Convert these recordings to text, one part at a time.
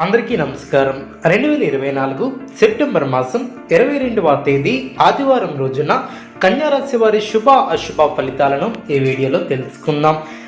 అందరికీ నమస్కారం. రెండు వేల ఇరవై నాలుగు సెప్టెంబర్ మాసం ఇరవై రెండవ తేదీ ఆదివారం రోజున కన్యారాశి వారి శుభ అశుభ ఫలితాలను ఈ వీడియోలో తెలుసుకుందాం.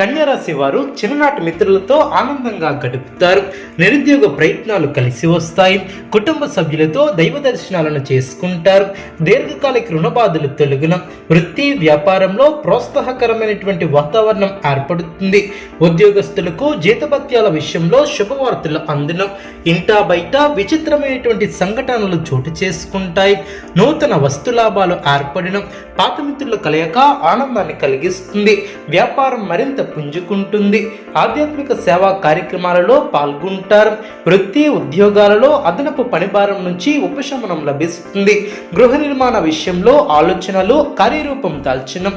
కన్యరాశి వారు చిన్ననాటి మిత్రులతో ఆనందంగా గడుపుతారు. నిరుద్యోగ ప్రయత్నాలు కలిసి వస్తాయి. కుటుంబ సభ్యులతో దైవ దర్శనాలను చేసుకుంటారు. దీర్ఘకాలిక రుణబాధలు తొలగిన వృత్తి వ్యాపారంలో ప్రోత్సాహకరమైనటువంటి వాతావరణం ఏర్పడుతుంది. ఉద్యోగస్తులకు జీతభత్యాల విషయంలో శుభవార్తలు అందిన ఇంటా బయట విచిత్రమైనటువంటి సంఘటనలు చోటు చేసుకుంటాయి. నూతన వస్తు లాభాలు ఏర్పడిన పాత మిత్రుల కలయిక ఆనందాన్ని కలిగిస్తుంది. వ్యాపారం మరింత పుంజుకుంటుంది. ఆధ్యాత్మిక సేవా కార్యక్రమాలలో పాల్గొంటారు. వృత్తి ఉద్యోగాలలో అదనపు పనిభారం నుంచి ఉపశమనం లభిస్తుంది. గృహ నిర్మాణ విషయంలో ఆలోచనలు కార్యరూపం దాల్చిన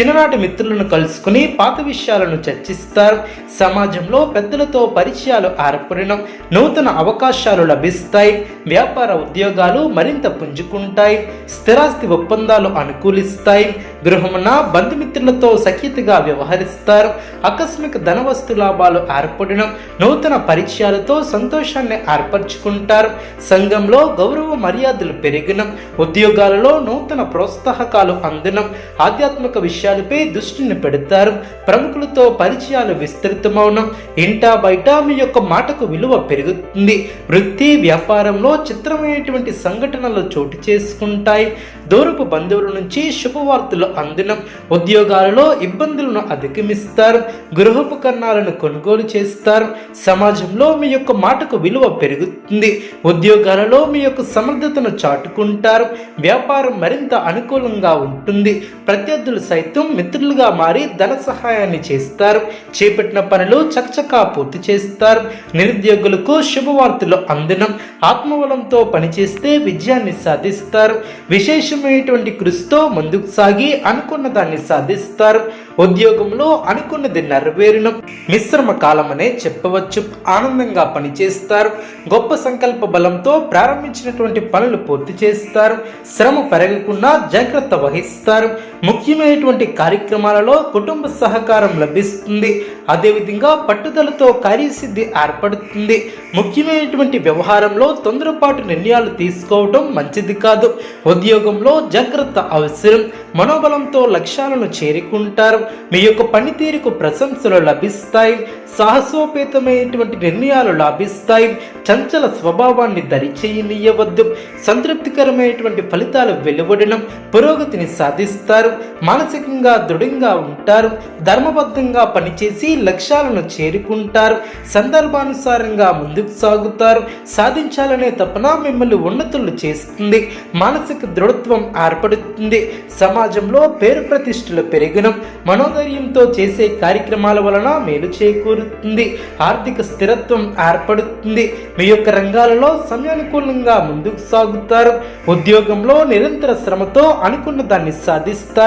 చిన్ననాటి మిత్రులను కలుసుకుని పాత విషయాలను చర్చిస్తారు. సమాజంలో పెద్దలతో పరిచయాలు ఏర్పడిన నూతన అవకాశాలు లభిస్తాయి. వ్యాపార ఉద్యోగాలు మరింత పుంజుకుంటాయి. స్థిరాస్తి ఒప్పందాలు అనుకూలిస్తాయి. గృహమున బంధుమిత్రులతో సఖ్యతగా వ్యవహరిస్తారు. ఆకస్మిక ధనవస్తు లాభాలు ఏర్పడడం నూతన పరిచయాలతో సంతోషాన్ని ఏర్పరచుకుంటారు. సంఘంలో గౌరవ మర్యాదలు పెరిగిన. ఉద్యోగాలలో నూతన ప్రోత్సాహకాలు అందడం ఆధ్యాత్మిక విషయాలపై దృష్టిని పెడతారు. ప్రముఖులతో పరిచయాలు విస్తృతమవడం ఇంటా బయట మీ యొక్క మాటకు విలువ పెరుగుతుంది. వృత్తి వ్యాపారంలో చిత్రమైనటువంటి సంఘటనలు చోటు చేసుకుంటాయి. దూరపు బంధువుల నుంచి శుభవార్తలు అందిన ఉద్యోగాలలో ఇబ్బందులను అధిగమిస్తారు గృహోపకరణాలను కొనుగోలు చేస్తారు. సమాజంలో మీ యొక్క మాటకు విలువ పెరుగుతుంది. ఉద్యోగాలలో మీ యొక్క సమర్థతను చాటుకుంటారు. వ్యాపారం మరింత అనుకూలంగా ఉంటుంది. ప్రత్యర్థులు సైతం మిత్రులుగా మారి ధన సహాయాన్ని చేస్తారు. చేపట్టిన పనులు చకచకా పూర్తి చేస్తారు. నిరుద్యోగులకు శుభవార్తలు అందడం ఆత్మబలంతో పనిచేస్తే విజయాన్ని సాధిస్తారు. విశేషమైనటువంటి కృషితో ముందుకు సాగి అనుకున్న దాన్ని సాధిస్తారు. ఉద్యోగంలో అనుకున్నది నెరవేరిన. మిశ్రమ కాలం అనే చెప్పవచ్చు. ఆనందంగా పనిచేస్తారు. గొప్ప సంకల్ప బలంతో ప్రారంభించినటువంటి పనులు పూర్తి చేస్తారు. శ్రమ పెరగకుండా జాగ్రత్త వహిస్తారు. ముఖ్యమైనటువంటి కార్యక్రమాలలో కుటుంబ సహకారం లభిస్తుంది. అదేవిధంగా పట్టుదలతో కార్యసిద్ధి ఏర్పడుతుంది. ముఖ్యమైనటువంటి వ్యవహారంలో తొందరపాటు నిర్ణయాలు తీసుకోవడం మంచిది కాదు. ఉద్యోగంలో జాగ్రత్త అవసరం. మనోబలంతో లక్ష్యాలను చేరుకుంటారు. మీ యొక్క పనితీరుకు ప్రశంసలు లభిస్తాయి. సాహసోపేతమైనటువంటి నిర్ణయాలు లాభిస్తాయి. చంచల స్వభావాన్ని దరిచేయనీయవద్దు. సంతృప్తికరమైనటువంటి ఫలితాలు వెలువడడం పురోగతిని సాధిస్తారు. మానసికంగా దృఢంగా ఉంటారు. ధర్మబద్ధంగా పనిచేసి లక్ష్యాలను చేరుకుంటారు. సందర్భానుసారంగా ముందుకు సాగుతారు. సాధించాలనే తపన మిమ్మల్ని ఉన్నతులు చేస్తుంది. మానసిక దృఢత్వం ఏర్పడుతుంది. సమాజంలో పేరు ప్రతిష్టలు పెరిగిన మనోధైర్యంతో చేసే కార్యక్రమాల వలన మేలు చేకూరుతుంది. ఆర్థిక స్థిరత్వం ఏర్పడుతుంది. మీ యొక్క రంగాలలో సమయానుకూలంగా ముందుకు సాగుతారు. ఉద్యోగంలో నిరంతర శ్రమతో అనుకున్న దాన్ని సాధిస్తారు.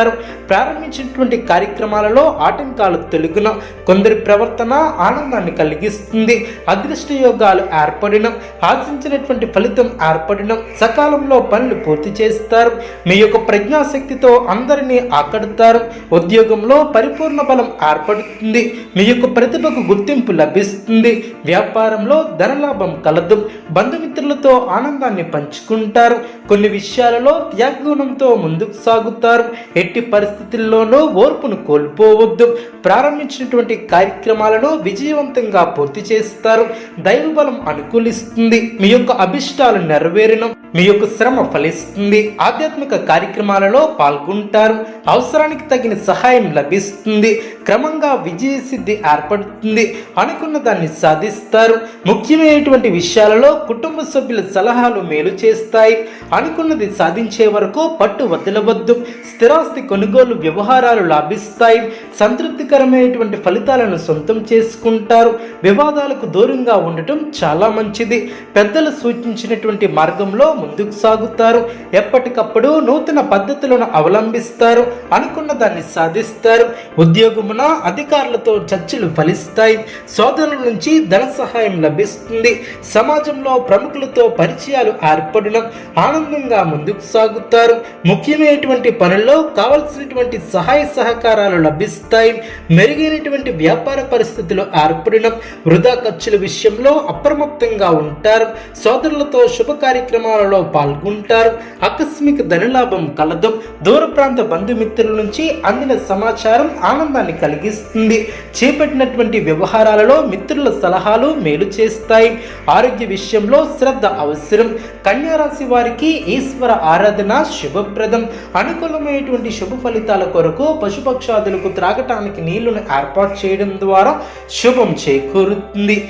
ప్రారంభించినటువంటి కార్యక్రమాలలో ఆటంకాలు తొలగిన కొందరి ప్రవర్తన ఆనందాన్ని కలిగిస్తుంది. అదృష్ట యోగాలు ఏర్పడిన ఆశించినటువంటి ఫలితం ఏర్పడిన సకాలంలో పనులు పూర్తి చేస్తారు. మీ యొక్క ప్రజ్ఞాశక్తితో అందరినీ ఆకడతారు ఉద్యోగంలో పరిపూర్ణ బలం ఏర్పడుతుంది. మీ యొక్క ప్రతిభకు గుర్తింపు లభిస్తుంది. వ్యాపారంలో ధనలాభం కలదు. బంధుమిత్రులతో ఆనందాన్ని పంచుకుంటారు. కొన్ని విషయాలలో త్యాగగుణంతో ముందుకు సాగుతారు. ఎట్టి పరిస్థితుల్లోనూ ఓర్పును కోల్పోవద్దు. ప్రారంభించినటువంటి కార్యక్రమాలను విజయవంతంగా పూర్తి చేస్తారు. దైవబలం అనుకూలిస్తుంది. మీ యొక్క అభిష్టాలు నెరవేరినం. మీ యొక్క శ్రమ ఫలిస్తుంది. ఆధ్యాత్మిక కార్యక్రమాలలో పాల్గొంటారు. అవసరానికి తగిన సహాయం లభిస్తుంది. క్రమంగా విజయసిద్ధి ఏర్పడుతుంది. అనుకున్న దాన్ని సాధిస్తారు. ముఖ్యమైనటువంటి విషయాలలో కుటుంబ సభ్యుల సలహాలు మేలు చేస్తాయి. అనుకున్నది సాధించే వరకు పట్టు వదలవద్దు. స్థిరాస్తి స్థిరాస్తి కొనుగోలు వ్యవహారాలు లాభిస్తాయి. సంతృప్తికరమైనటువంటి ఫలితాలను సొంతం చేసుకుంటారు. వివాదాలకు దూరంగా ఉండటం చాలా మంచిది. పెద్దలు సూచించినటువంటి మార్గంలో ముందుకు సాగుతారు. ఎప్పటికప్పుడు నూతన పద్ధతులను అవలంబిస్తారు. అనుకున్న దాన్ని సాధిస్తారు. ఉద్యోగమున అధికారులతో చర్చలు ఫలిస్తాయి. సోదరుల నుంచి ధన సహాయం లభిస్తుంది. సమాజంలో ప్రముఖులతో పరిచయాలు ఏర్పడడం ఆనందంగా ముందుకు సాగుతారు. ముఖ్యమైనటువంటి పనుల్లో కావలసినటువంటి సహాయ సహకారాలు లభిస్తాయి. మెరుగైనటువంటి వ్యాపార పరిస్థితులు ఏర్పడడం వృధా ఖర్చుల విషయంలో అప్రమత్తంగా ఉంటారు. సోదరులతో శుభ కార్యక్రమాలలో పాల్గొంటారు. ఆకస్మిక ధనలాభం కలదు. దూర ప్రాంత బంధుమిత్రుల నుంచి అందిన సమాచారం ఆనందాన్ని కలిగిస్తుంది. చేపట్టినటువంటి వ్యవహారాలలో మిత్రుల సలహాలు మేలు చేస్తాయి. ఆరోగ్య విషయంలో శ్రద్ధ అవసరం. కన్యారాశి వారికి ఈశ్వర ఆరాధన శుభప్రదం. అనుకూలమైనటువంటి శుభ ఫలితాల కొరకు పశుపక్షాదులకు త్రాగటానికి నీళ్ళను ఏర్పాటు చేయడం ద్వారా శుభం చేకూరుతుంది.